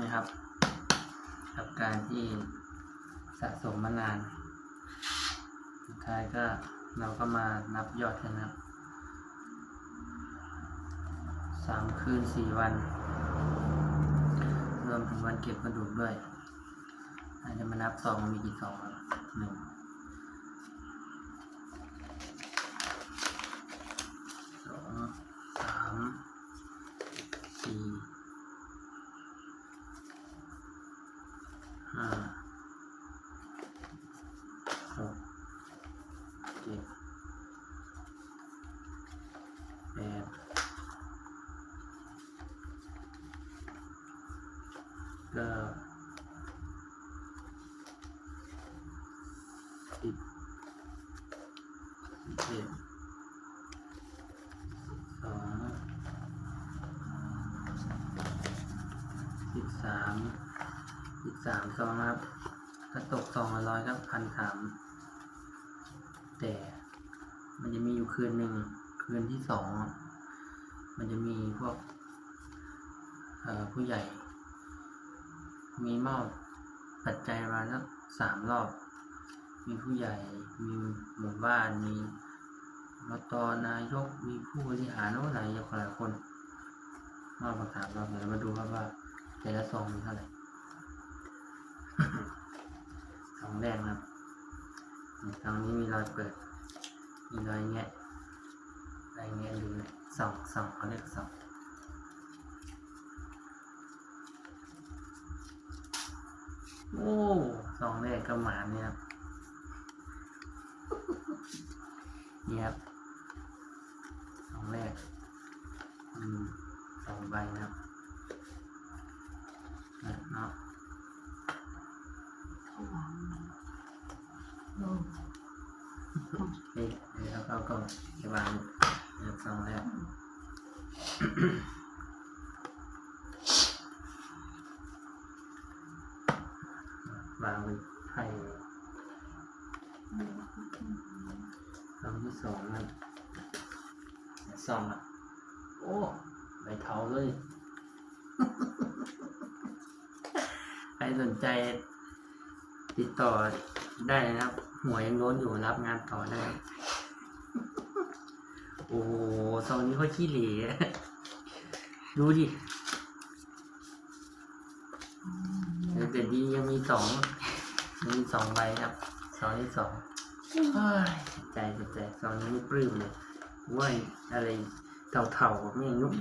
นะครับ กับการที่สะสมมานานสุดท้ายก็เราก็มานับยอดกันนะครับสามคืนสี่วัน รวมถึงวันเก็บกระดูกด้วยอาจจะมานับซองมีกี่ซองหนึ่ง ก้าสิบเอ็ดสองสิบสามสิบสามซองนะครับถ้าตกซองละร้อยก็พันสามแต่มันจะมีอยู่คืนหนึ่งคืนที่สองมันจะมีพวกผู้ใหญ่ มีมอบปัจจัยมาสักสามรอบ มีผู้ใหญ่ มีหมู่บ้าน มีรตนายก มีผู้บริหารโน้นหลายหลายคนมอบมาสามรอบเดี๋ยวมาดูครับว่าแต่ละซองมีเท่าไหร่สองแรกครับตรงนี้มีรอยเปิด มีรอยแงะรอยแงะดูเลยสองสองเขาเรียกสอง โอ้สองแรกก็หมาเนี่ยครับนี่ครับสองแรกอืมสองใบนะครับนะเนาะนี่เดี๋ยวเราก็จะวางเดี๋ยวสองแล้ว วางบนไข่คำที่สองนะสองอะ โอ้ใบเทาเลย ใครสนใจติดต่อได้นะครับ หัวยังโน้นอยู่รับงานต่อได้ โอ้โหซองนี้ก็ขี้เหร่ดูดิ แต่ดียังมีสองยังมีสองใบครับซองที่สองเฮ้ยเสียใจเสียใจซองนี้ไม่ปลื้มเลยว่าอะไรเท่าๆไม่นุก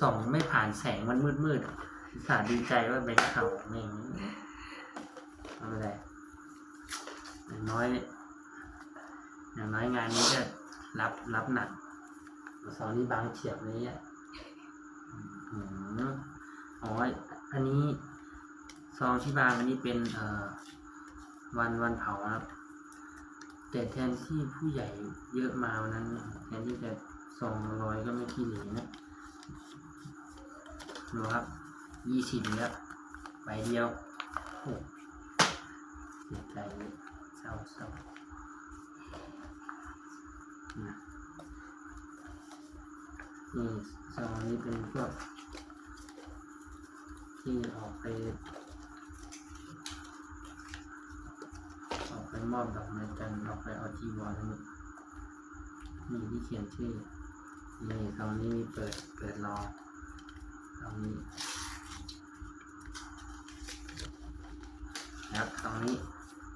ส่องไม่ผ่านแสงมันมืดๆอุตสาดีใจว่าเป็นเท่าไม่เอาอะไรอย่างน้อย อย่างน้อยงานนี้ก็รับรับหนักซองนี้บางเฉียบเลยอะอ๋ออันนี้ ซองที่บางอันนี้เป็นเอ่อวันวันเผาครับ แต่แทนที่ผู้ใหญ่เยอะมาวันนั้นแทนที่จะซองร้อยก็ไม่ขี้เหร่นะดูครับยี่สิบแล้วใบเดียวโอ้เสียใจเศร้าเศร้านะนี่ซองนี้เป็นพวกที่ออกไป ออกไป มอบดอกไม้จันทร์ออกไปเอาจีวรนี่นี่ที่เขียนชื่อ นี่ซองนี้มีเปิดเปิดรอซองนี้นะครับซองนี้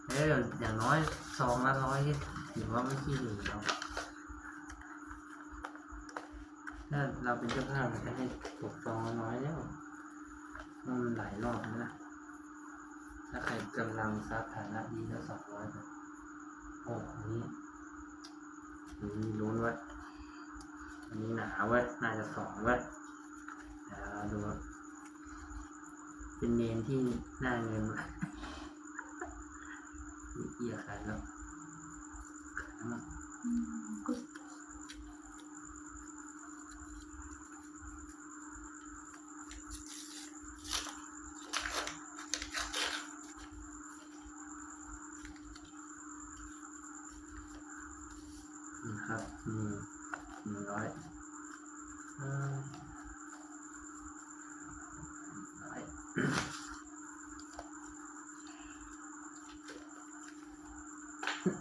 เอ้ยอย่างน้อยซองละร้อยถือว่าไม่ขี้เหร่แล้วถ้าเราเป็นเจ้าภาพเราจะให้ตกซองละน้อยแล้วมันหลายรอบนะ ถ้าใครกำลังทรัพย์ฐานะดีก็สองร้อยโอ้นี้นนี้ลุ้นไว้อันนี้หนาไว้น่าจะสองไว้เดี๋ยวเราดูเป็นเนนที่หน้าเงินมากเอียขายแล้วขายแล้วมั้งน มีหนึ่งร้อย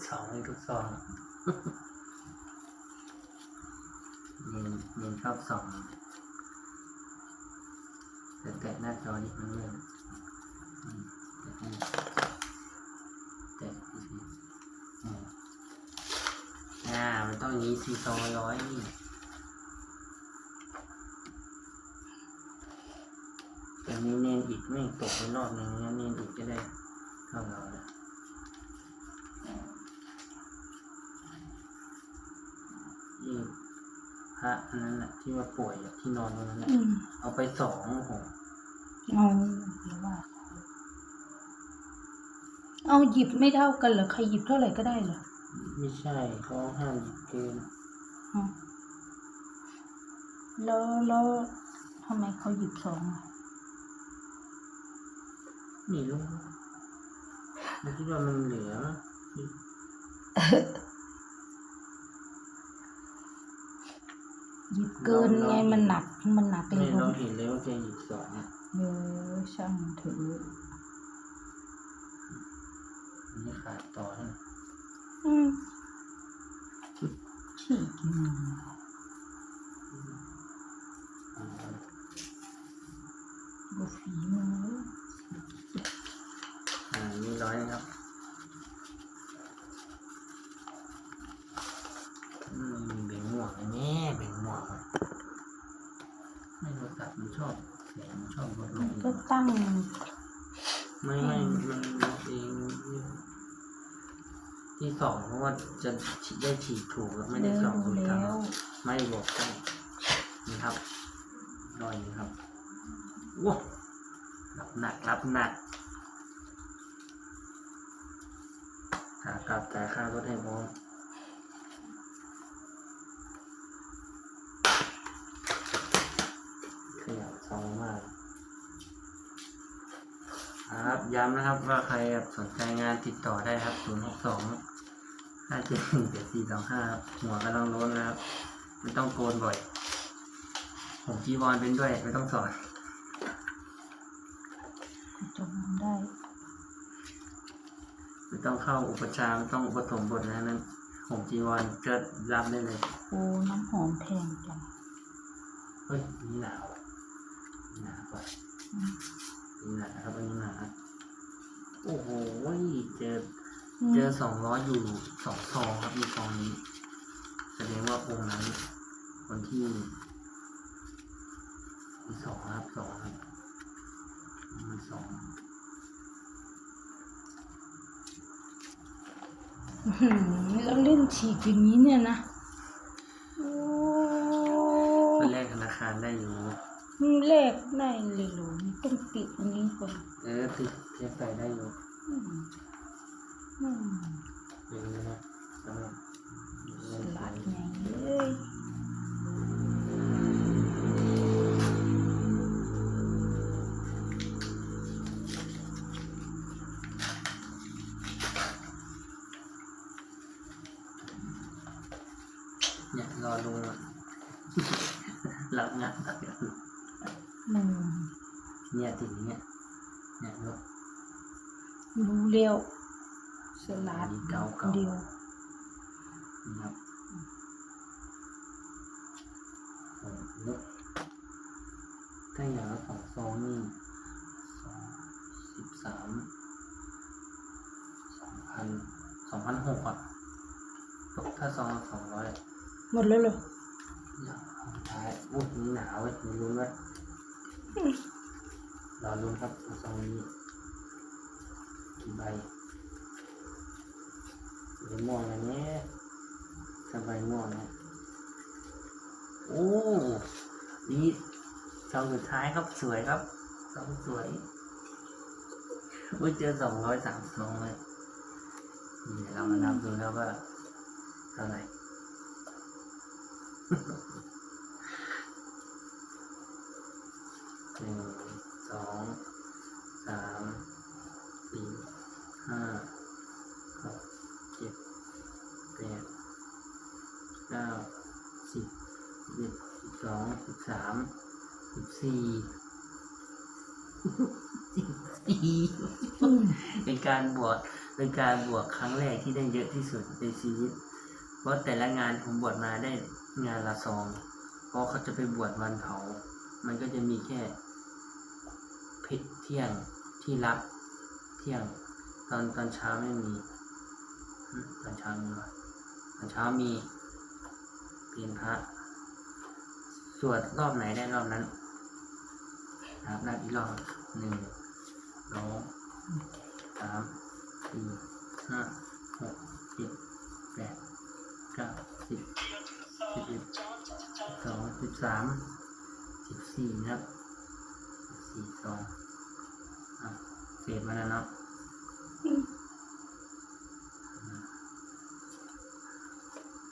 สองให้ทุกซองเรียนเรียนชอบสองแต่แตะหน้าจอนี่มันเลื่อนอืมแต่แตะทีอืม อ่า มันต้องอย่างนี้สี่ซองร้อยนี่แต่นี้เนนอีกไม่งตกไปรอบหนึ่งนะเนนอีกจะได้เท่าเราแล้วนี่พระอันนั้นแหละที่ว่าป่วยอะที่นอนตรงนั้นน่ะอืมเอาไปสองโอ้โหเอาเดี๋ยวว่า เอาหยิบไม่เท่ากันเหรอใครหยิบเท่าไหร่ก็ได้เหรอ ไม่ใช่เขาห้ามหยิบเกินฮะแล้วแล้วทำไมเขาหยิบสองอะนี่ลูกมันคิดว่ามันเหลือหยิบเกินไงมันหนักมันหนักเลเนี่ยยเราผมเห็นเลยว่าแกหยิบสองอะเออช่างเถอะอันนี้ขาดต่อให้หน่อยอืม ขี้กินอ่าบุฝีมืออ่านี่ร้อยนะครับอืมเบ่งหมวกนะแม่เบ่งหมวกอะไม่โทรศัพท์มันชอบเสียงมันชอบลดลงก็ตั้ง สองเพราะว่าจะได้ฉีดถูกแล้วไม่ได้สองคนแล้ทวำไม่บอกได้นี่ครับรอยนี้ครับว้าวรับหนักรับหนักหากลับแต่ค่ารถให้พร้อมขยับซองมากครับย้ำนะครับว่าใครสนใจงานติดต่อได้ครับ 0 6 2 5 7 1 7 4 2 5ครับหัวกำลังล้นนะครับไม่ต้องโกนบ่อยผมจีวรเป็นด้วย ไม่ต้องสอนจำมันได้ ไม่ต้องเข้าอุปชฌาย์ไม่ต้องอุปสมบทนะนั้นผมจีวรก็รับได้เลยโอ้น้ำหอมแพงจังเฮ้ยนี่หนาวนี่หนาวกว่าอืมนี่หนาวครับอันนี้หนาวโอ้โหเจออื เจมอสองร้อยอยู่สองซองครับมีซองนี้ แสดงว่าองค์นั้นคนที่มีสองครับสองครับมีสองอื้อหือแล้วเล่นฉีกอย่างนี้เนี่ยนะโอ้ไปแรกธนาคารได้อยู่เลขได้เลยเหรอต้องติดอันนี้ก่อนเออติดเทปใส่ได้อยู่ ลัดไงเอ้ยเนี่ยรอลุงอะหลับงานอืมเนี่ยติดอย่างเนี่ยเนี่ยรู้เร็ว สลัดเก่าๆเดียวนี่ครับโอ้โหถ้าอย่างละสองซองนี่สองสิบสามสองพันสองพันหกอะตกถ้าซองละสองร้อยหมดแล้วเหรออย่างสุดท้ายอุ้ยนี่หนาวเว้ยมีลุ้นไหมรอลุ้นครับซองนี้กี่ใบ เดี๋ยวม่วงอันนี้สบายม่วงนะโอ้นี่ซองสุดท้ายครับสวยครับซองสวยอุ้ยเจอสองร้อยสามซองเลยเดี๋ยวเรามานับดูแล้วว่าเท่าไหร่หนึ่ง ก้าสิบเอ็ดสิบสองสิบสามสิบสี่อืมเป็นการบวชเป็นการบวชครั้งแรกที่ได้เยอะที่สุดในชีวิต เพราะแต่ละงานผมบวชมาได้งานละซองเพราะเขาจะไปบวชวันเผา มันก็จะมีแค่เพชเที่ยงที่รับเที่ยง ตอนตอนเช้าไม่มี ตอนเช้ามีตอนเช้ามี เปลี่ยนพระ สวดรอบไหนได้รอบนั้นครับนับอีกรอบหนึ่งสองสามสี่ห้าหกเจ็ดแปดเก้าสิบสิบเอ็ดสองสิบสามสิบสี่นะครับสี่สองอะเศษมาแล้วเนาะ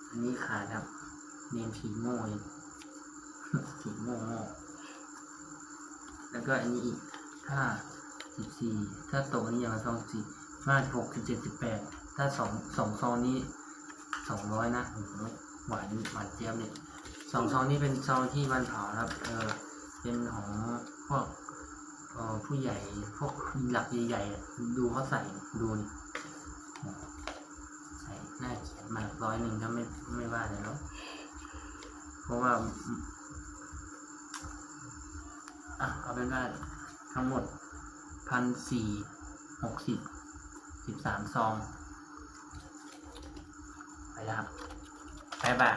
อันนี้ขาดครับ เนนผีโม่เองผีโม่โง่แล้วก็อันนี้อีกถ้าสิบสี่ถ้าโตนี่อย่างละซองสี่ห้าสิบหกสิบเจ็ดสิบแปดถ้าสองสองซองนี้สองร้อยนะหวานหวานเจี๊ยบเลยสองซองนี้เป็นซองที่วันเผานะครับ เออเป็นของพวกเออผู้ใหญ่พวกหลักใหญ่ๆดูเขาใส่ดูนี่ใส่หน้าเขียนมากร้อยหนึ่งก็ไม่ไม่ว่าเลยเนาะ เพราะว่าอะเอาเป็นว่าทั้งหมดพันสี่หกสิบสิบสามซอง ไปแล้วครับบ๊ายบาย